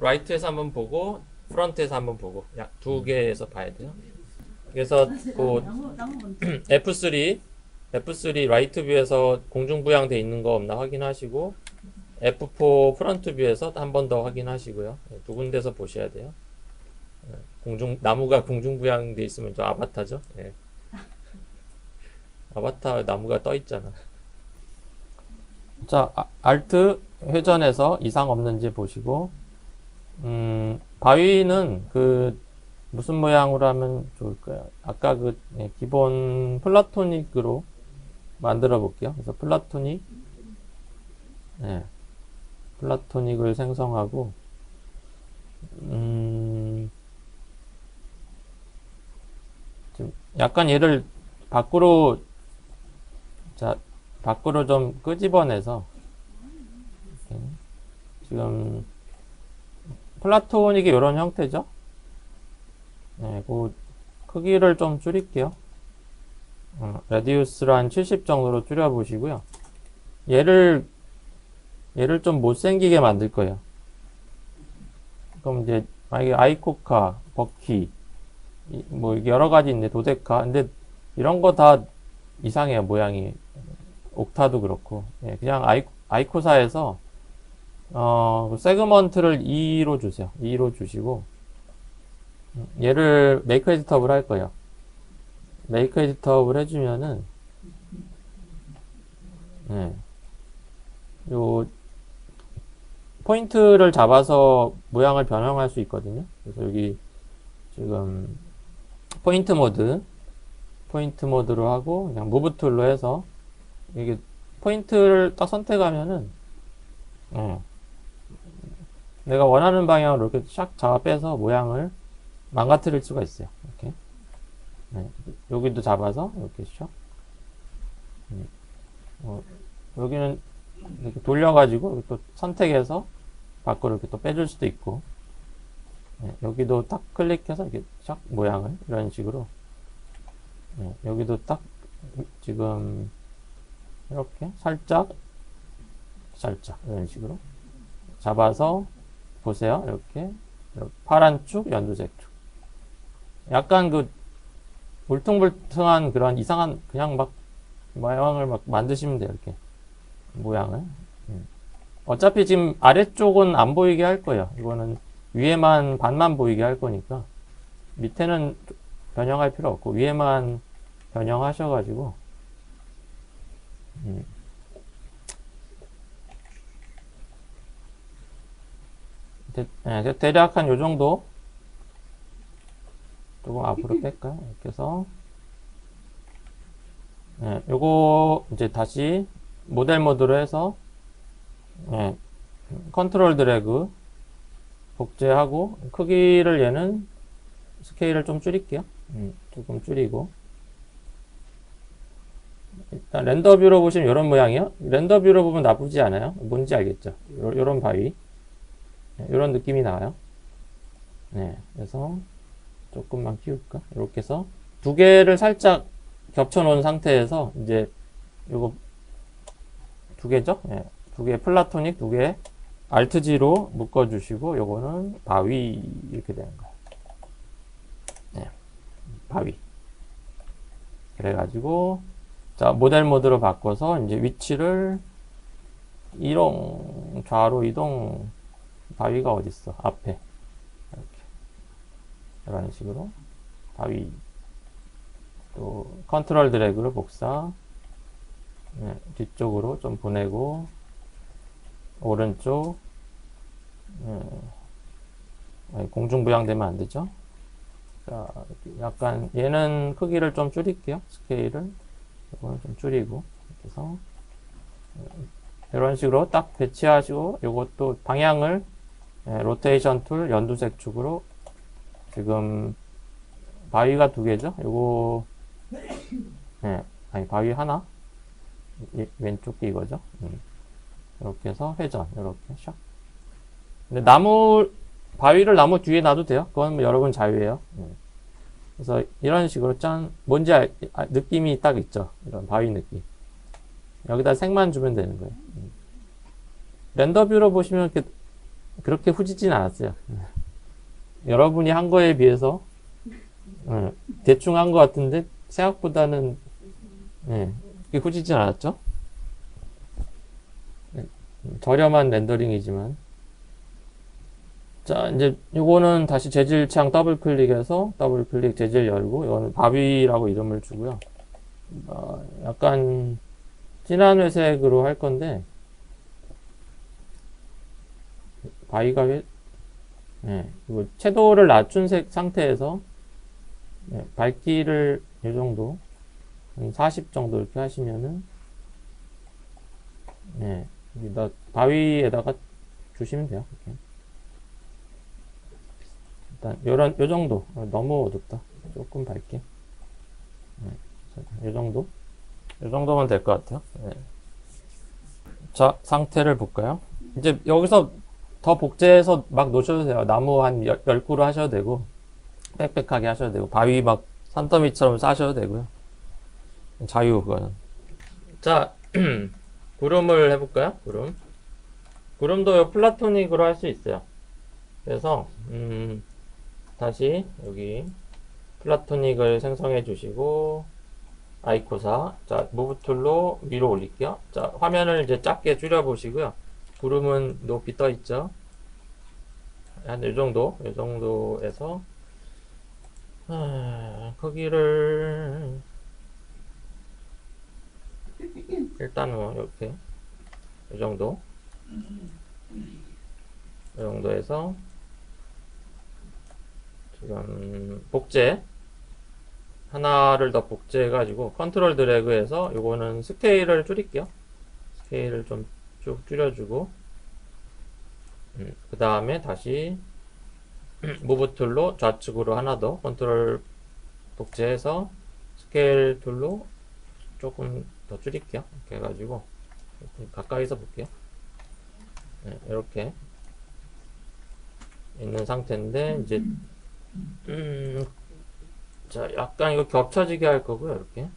라이트에서 한번 보고 프런트에서 한번 보고 약두 개에서 봐야 돼요. 그래서 그 나무 나무분 F3 F3 라이트 뷰에서 공중 부양돼 있는 거 없나 확인하시고 F4 프런트 뷰에서 한 번 더 확인하시고요. 네, 두 군데서 보셔야 돼요. 네, 공중 나무가 공중 부양돼 있으면 저 아바타죠. 예. 아바타 나무가 떠 있잖아. 자, 아, 알트 회전해서 이상 없는지 보시고 음, 바위는 그 무슨 모양으로 하면 좋을까요? 아까 그 예, 기본 플라토닉으로 만들어 볼게요. 그래서 플라토닉, 예, 플라토닉을 생성하고, 음, 지금 약간 얘를 밖으로, 자, 밖으로 좀 끄집어내서, 지금 플라토닉이 이런 형태죠? 네, 그 크기를 좀 줄일게요. 어, 레디우스를 한 70 정도로 줄여보시고요. 얘를 얘를 좀 못생기게 만들 거예요. 그럼 이제 만약에 아이코카, 버키, 이- 뭐 여러 가지 있는데 도데카, 근데 이런 거 다 이상해요 모양이. 옥타도 그렇고, 예, 그냥 아이 아이코사에서 어그 세그먼트를 2로 주세요. 2로 주시고. 얘를 메이크 에디터블 할 거예요. 메이크 에디터블 해주면은, 네. 요, 포인트를 잡아서 모양을 변형할 수 있거든요. 그래서 여기 지금 포인트 모드, 포인트 모드로 하고 그냥 무브 툴로 해서 이게 포인트를 딱 선택하면은, 예. 내가 원하는 방향으로 이렇게 샥 잡아 빼서 모양을 망가뜨릴 수가 있어요. 이렇게. 네. 여기도 잡아서 이렇게 샥. 음. 어, 여기는 이렇게 돌려가지고 또 선택해서 밖으로 이렇게 또 빼줄 수도 있고. 네. 여기도 딱 클릭해서 이렇게 샥 모양을 이런 식으로. 네. 여기도 딱 지금 이렇게 살짝 살짝 이런 식으로 잡아서 보세요. 이렇게 파란 축, 연두색 축. 약간 그 울퉁불퉁한 그런 이상한 그냥 막 모양을 막 만드시면 돼요. 이렇게 모양을. 음. 어차피 지금 아래쪽은 안 보이게 할 거예요. 이거는 위에만 반만 보이게 할 거니까 밑에는 변형할 필요 없고 위에만 변형하셔가지고 음. 대, 예, 대략 한 요 정도 조금 앞으로 뺄까요? 이렇게 해서 예, 요거 이제 다시 모델 모드로 해서 예, 컨트롤 드래그 복제하고 크기를 얘는 스케일을 좀 줄일게요. 음, 조금 줄이고 일단 렌더 뷰로 보시면 이런 모양이요. 렌더 뷰로 보면 나쁘지 않아요. 뭔지 알겠죠? 요, 요런 바위 이런 느낌이 나와요. 네, 그래서 조금만 키울까? 이렇게 해서 두 개를 살짝 겹쳐 놓은 상태에서 이제 요거 두 개죠? 네, 두개 플라토닉 두 개 알트 G로 묶어 주시고 요거는 바위 이렇게 되는 거예요. 네. 바위. 그래 가지고 자, 모델 모드로 바꿔서 이제 위치를 이동 좌로 이동 바위가 어디 있어? 앞에 이렇게 이런 식으로 바위 또 컨트롤 드래그로 복사 네, 뒤쪽으로 좀 보내고 오른쪽 네. 공중부양되면 안 되죠? 자, 약간 얘는 크기를 좀 줄일게요. 스케일을 이거는 좀 줄이고 이렇게 해서 이런 식으로 딱 배치하시고 이것도 방향을 예, 로테이션 툴 연두색 축으로 지금 바위가 두 개죠. 요거 예, 아니 바위 하나 이- 왼쪽 게 이거죠. 음. 이렇게 해서 회전 이렇게 샥. 근데 나무 바위를 나무 뒤에 놔도 돼요. 그건 뭐 여러분 자유예요. 음. 그래서 이런 식으로 짠 뭔지 알, 아, 느낌이 딱 있죠. 이런 바위 느낌. 여기다 색만 주면 되는 거예요. 음. 렌더 뷰로 보시면 이렇게 그렇게 후지진 않았어요. 여러분이 한 거에 비해서 예, 대충 한 것 같은데 생각보다는 예, 그렇게 후지진 않았죠? 예, 저렴한 렌더링이지만 자 이제 요거는 다시 재질 창 더블 클릭해서 더블 클릭 재질 열고 이거는 바위라고 이름을 주고요. 어, 약간 진한 회색으로 할 건데 바위가 회, 예, 그리고 채도를 낮춘 색 상태에서 예, 밝기를 이 정도 한 40 정도 이렇게 하시면은 예, 여기다 바위에다가 주시면 돼요. 이렇게. 일단 요런 요 정도 어, 너무 어둡다. 조금 밝게. 예, 요 정도 요 정도면 될 것 같아요. 예. 자 상태를 볼까요? 이제 여기서 더 복제해서 막 놓으셔도 돼요. 나무 한 열, 열 그루 하셔도 되고, 빽빽하게 하셔도 되고, 바위 막 산더미처럼 싸셔도 되고요. 자유, 그거는. 자, 구름을 해볼까요? 구름. 구름도 요 플라토닉으로 할 수 있어요. 그래서, 음, 다시 여기 플라토닉을 생성해 주시고, 아이코사. 자, 무브 툴로 위로 올릴게요. 자, 화면을 이제 작게 줄여 보시고요. 구름은 높이 떠 있죠. 한 이 정도, 이 정도에서 아, 크기를 일단 뭐 이렇게 이 정도, 이 정도에서 지금 복제 하나를 더 복제해가지고 컨트롤 드래그해서 요거는 스케일을 줄일게요. 스케일을 좀 쭉 줄여주고 음, 그 다음에 다시 무브 툴로 좌측으로 하나 더 컨트롤 복제해서 스케일 툴로 조금 더 줄일게요. 이렇게 해가지고 가까이서 볼게요. 네, 이렇게 있는 상태인데 이제 음, 자 약간 이거 겹쳐지게 할 거고요 이렇게.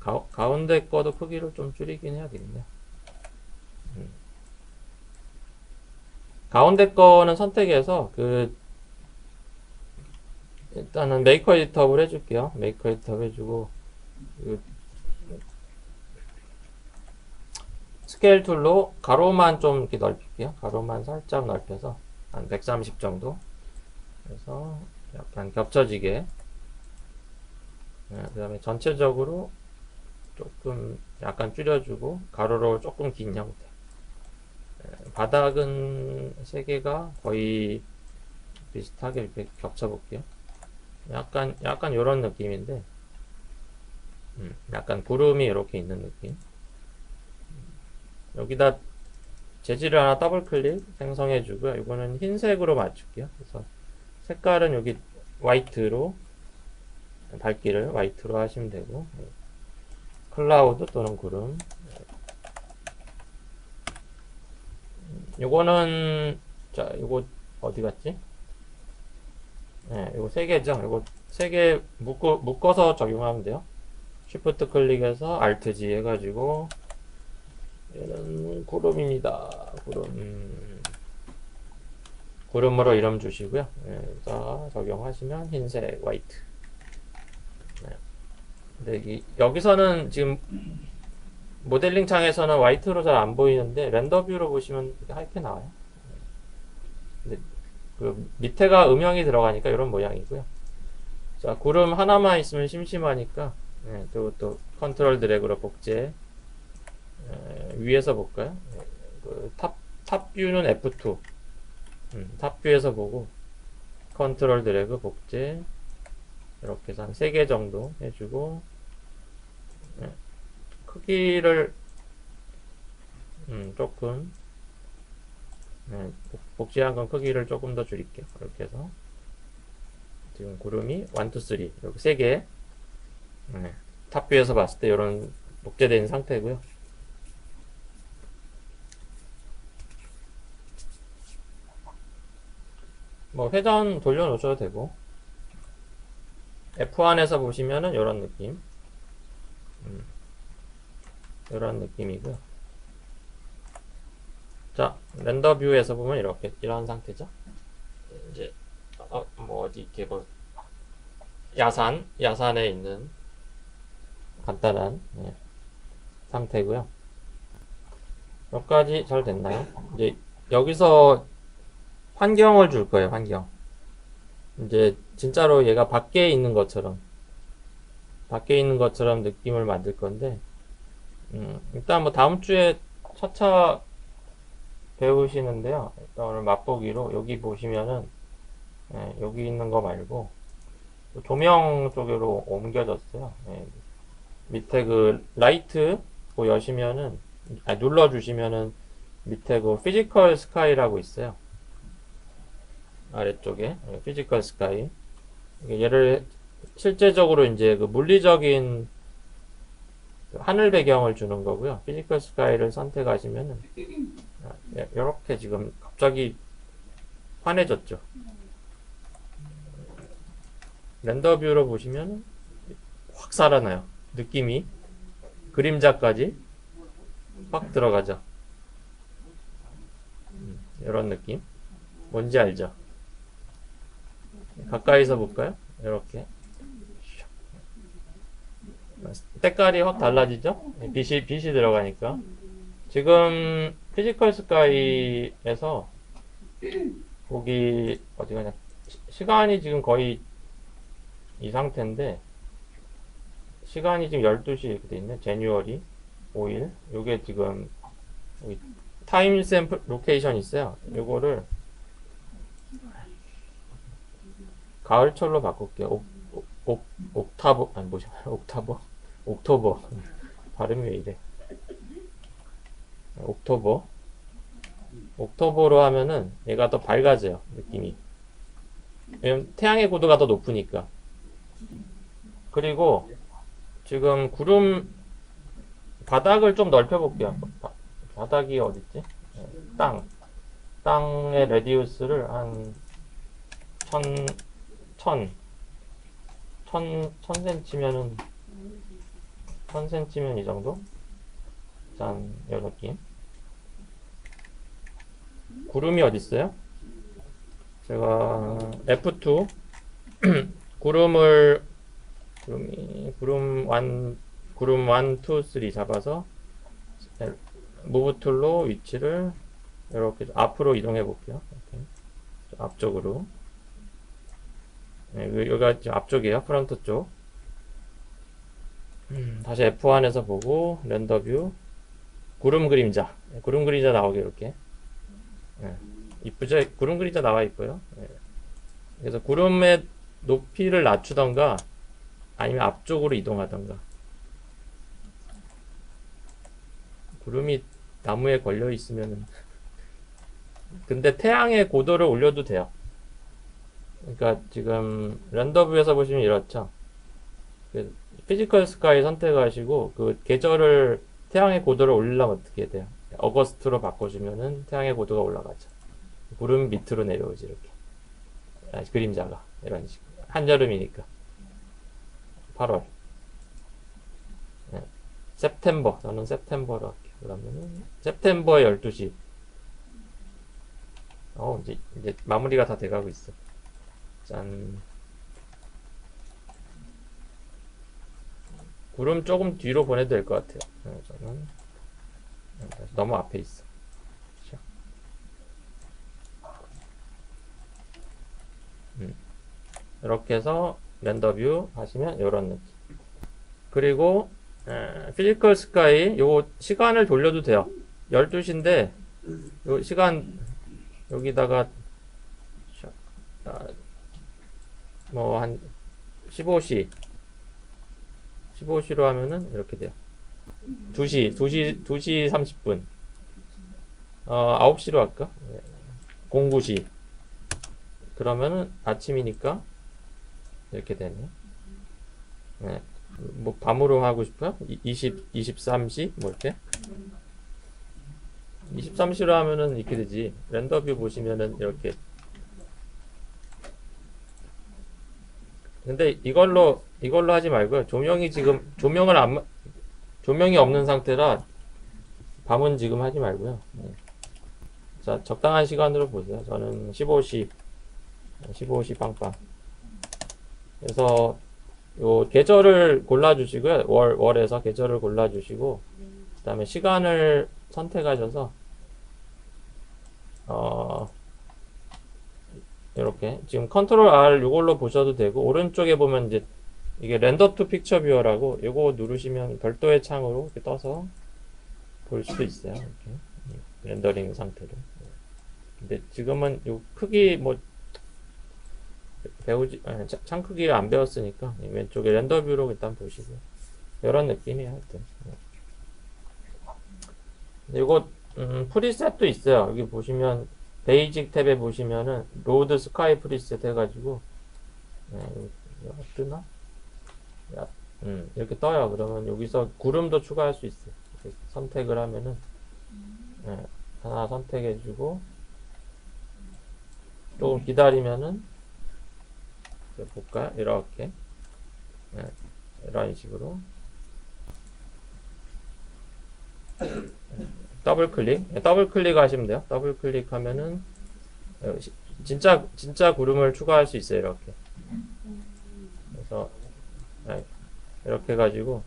가, 가운데 거도 크기를 좀 줄이긴 해야 되겠네요 가운데 거는 선택해서 그 일단은 메이커 에디터블 해줄게요. 메이커 에디터 해주고 그 스케일 툴로 가로만 좀 이렇게 넓힐게요. 가로만 살짝 넓혀서 한 130 정도. 그래서 약간 겹쳐지게. 네, 그 다음에 전체적으로 조금 약간 줄여주고 가로로 조금 긴 형태. 바닥은 세 개가 거의 비슷하게 겹쳐 볼게요. 약간 약간 이런 느낌인데, 음, 약간 구름이 이렇게 있는 느낌. 여기다 재질을 하나 더블 클릭 생성해 주고요. 이거는 흰색으로 맞출게요. 그래서 색깔은 여기 화이트로 밝기를 화이트로 하시면 되고 클라우드 또는 구름 요거는 자 요거 어디 갔지? 네, 요거 세 개죠. 요거 세 개 묶어 묶어서 적용하면 돼요. 쉬프트 클릭해서 Alt G 해가지고 얘는 구름입니다. 구름 음, 구름으로 이름 주시고요. 네, 자 적용하시면 흰색 화이트. 네. 근데 이, 여기서는 지금 모델링 창에서는 화이트로 잘 안 보이는데 렌더 뷰로 보시면 하얗게 나와요. 그 밑에가 음영이 들어가니까 이런 모양이고요. 자 구름 하나만 있으면 심심하니까 네, 또, 또 컨트롤 드래그로 복제 에, 위에서 볼까요? 네, 그 탑, 탑 뷰는 F2 음, 탑 뷰에서 보고 컨트롤 드래그 복제 이렇게 한 3개 정도 해주고 네. 크기를 음, 조금 네, 복제한 건 크기를 조금 더 줄일게요. 이렇게 해서 지금 구름이 1, 2, 3 이렇게 세 개. 네, 탑뷰에서 봤을 때 이런 복제된 상태고요. 뭐 회전 돌려놓으셔도 되고 F1에서 보시면은 이런 느낌. 음. 이런 느낌이고요. 자, 렌더 뷰에서 보면 이렇게 이런 상태죠. 이제 어, 뭐 어디 이렇게 뭐 야산, 야산에 있는 간단한 예, 상태고요. 여기까지 잘 됐나요? 이제 여기서 환경을 줄 거예요, 환경. 이제 진짜로 얘가 밖에 있는 것처럼 밖에 있는 것처럼 느낌을 만들 건데 음, 일단 뭐 다음 주에 차차 배우시는데요. 일단 오늘 맛보기로 여기 보시면은 예, 여기 있는 거 말고 조명 쪽으로 옮겨졌어요. 예, 밑에 그 라이트 그 여시면은 아, 눌러 주시면은 밑에 그 피지컬 스카이라고 있어요. 아래쪽에 예, 피지컬 스카이 얘를 실제적으로 이제 그 물리적인 그 하늘 배경을 주는 거고요. 피지컬 스카이를 선택하시면은 이렇게 지금 갑자기 환해졌죠. 렌더 뷰로 보시면 확 살아나요. 느낌이 그림자까지 확 들어가죠. 음, 이런 느낌. 뭔지 알죠? 가까이서 볼까요? 이렇게. 색깔이 확 달라지죠? 빛이, 빛이 들어가니까. 지금 피지컬 스카이에서 거기 어디 가냐 시- 시간이 지금 거의 이 상태인데 시간이 지금 12시 이렇게 돼 있네. 제뉴얼이 5일. 요게 지금 타임 샘플 로케이션 있어요. 요거를 가을철로 바꿀게요. 옥, 옥, 옥, 옥타버 아니 뭐지? 옥타버 옥토버. 발음이 왜 이래? 옥토버? 옥토버로 하면은 얘가 더 밝아져요 느낌이. 왜냐면 태양의 고도가 더 높으니까. 그리고 지금 구름 바닥을 좀 넓혀 볼게요. 바, 바닥이 어딨지? 네, 땅. 땅의 레디우스를 한 천, 천, 천, 천 센치면은, 천 센치면 이 정도? 짠, 요 느낌. 구름이 어딨어요? 제가 F2 구름을 구름이 구름 1 구름 1, 2, 3 잡아서 무브 툴로 위치를 이렇게 앞으로 이동해 볼게요. 이렇게. 앞쪽으로. 네, 그- 여기가 앞쪽이에요. 프론트 쪽. 음, 다시 F1에서 보고 렌더 뷰 구름 그림자 네, 구름 그림자 나오게 이렇게 네, 이쁘죠? 구름 그림자 나와 있고요. 네. 그래서 구름의 높이를 낮추던가 아니면 앞쪽으로 이동하던가 구름이 나무에 걸려 있으면은 근데 태양의 고도를 올려도 돼요. 그러니까 지금 렌더뷰에서 보시면 이렇죠. 그 피지컬 스카이 선택하시고 그 계절을 태양의 고도를 올리려면 어떻게 돼요? 어거스트로 바꿔주면은 태양의 고도가 올라가죠. 구름 밑으로 내려오지 이렇게. 아, 그림자가 이런 식. 한여름이니까. 8월. 네. september. 저는 september로 할게요. 그러면은 september 12시. 어, 이제 이제 마무리가 다 돼가고 있어. 짠. 구름 조금 뒤로 보내도 될 것 같아요. 네, 저는 너무 앞에 있어. 자. 음. 이렇게 해서 렌더 뷰 하시면 이런 느낌. 그리고 피지컬 스카이 요 시간을 돌려도 돼요. 12시인데 요 시간 여기다가 아, 뭐한 15시 15시로 하면은 이렇게 돼요. 2시 2시 2시 30분 어 9시로 할까? 09시 그러면은 아침이니까 이렇게 되네. 네. 뭐 밤으로 하고 싶어요? 이- 20 23시 뭐 이렇게 23시로 하면은 이렇게 되지. 렌더뷰 보시면은 이렇게 근데 이걸로 이걸로 하지 말고요. 조명이 지금 조명을 안 마- 조명이 없는 상태라 밤은 지금 하지 말고요. 네. 자, 적당한 시간으로 보세요. 저는 15, 10, 15, 10 빵빵. 그래서 요 계절을 골라 주시고요. 월, 월에서 계절을 골라 주시고, 그 다음에 시간을 선택하셔서, 어, 이렇게. 지금 컨트롤 R 이걸로 보셔도 되고, 오른쪽에 보면 이제 이게 렌더 투 픽처 뷰어라고, 이거 누르시면 별도의 창으로 이렇게 떠서 볼 수도 있어요. 이렇게. 렌더링 상태로. 근데 지금은 요 크기 뭐 배우지 아니, 차- 창 크기를 안 배웠으니까 이 왼쪽에 렌더 뷰로 일단 보시고 이런 느낌이에요 하여튼 이거 음, 프리셋도 있어요 여기 보시면 베이직 탭에 보시면은 로드 스카이 프리셋 해가지고 네, 뜨나? 야, 음, 이렇게 떠요. 그러면 여기서 구름도 추가할 수 있어요. 선택을 하면은 네, 하나 선택해주고 조금 기다리면은 볼까요? 이렇게. 네, 이런 식으로 더블 클릭. 네, 더블 클릭 하시면 돼요. 더블 클릭하면은 어, 시- 진짜 진짜 구름을 추가할 수 있어요 이렇게. 그래서 네, 이렇게 해가지고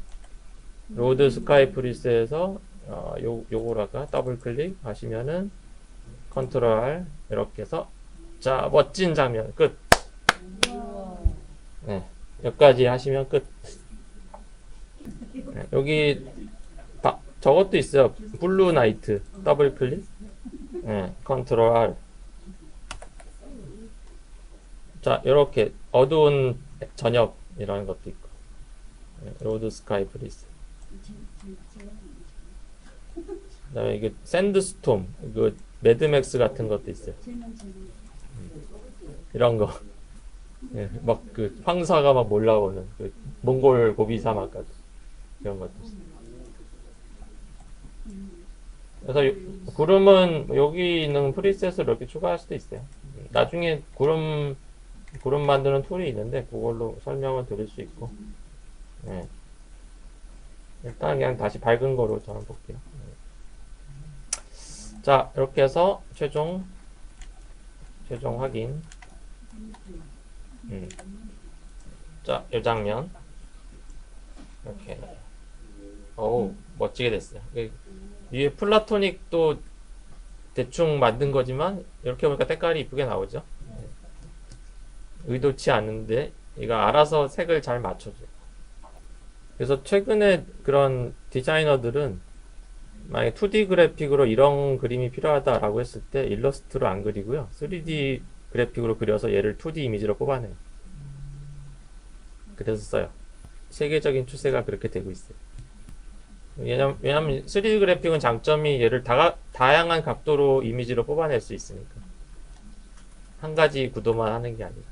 로드 스카이 프리스에서 어, 요, 요거라가 더블 클릭 하시면은 컨트롤 R 이렇게 해서 자 멋진 장면 끝. 네, 여기까지 하시면 끝. 네, 여기 바, 저것도 있어요. 블루 나이트 더블 클릭 네, 컨트롤 R 자 이렇게 어두운 저녁 이런 것도 있고. 네, 로드 스카이 프리스 그다음에 이게 샌드스톰, 그 매드맥스 같은 것도 있어요. 이런 거, 예, 막그 황사가 막 몰라오는 그 몽골 고비 사막 같은 이런 것도 있어요. 그래서 요- 구름은 여기 있는 프리셋을 이렇게 추가할 수도 있어요. 나중에 구름 구름 만드는 툴이 있는데 그걸로 설명을 드릴 수 있고. 예. 일단 그냥 다시 밝은 거로 저는 볼게요. 자, 이렇게 해서 최종 최종 확인. 음. 자, 이 장면 이렇게. 어우, 멋지게 됐어요. 위에 플라토닉도 대충 만든 거지만 이렇게 보니까 색깔이 이쁘게 나오죠. 네. 의도치 않는데 얘가 알아서 색을 잘 맞춰줘요. 그래서 최근에 그런 디자이너들은 만약에 2D 그래픽으로 이런 그림이 필요하다라고 했을 때 일러스트로 안 그리고요. 3D 그래픽으로 그려서 얘를 2D 이미지로 뽑아내요. 그래서 써요. 세계적인 추세가 그렇게 되고 있어요. 왜냐면, 왜냐면 3D 그래픽은 장점이 얘를 다, 다양한 각도로 이미지로 뽑아낼 수 있으니까. 한 가지 구도만 하는 게 아니라.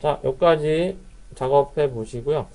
자, 여기까지 작업해 보시고요.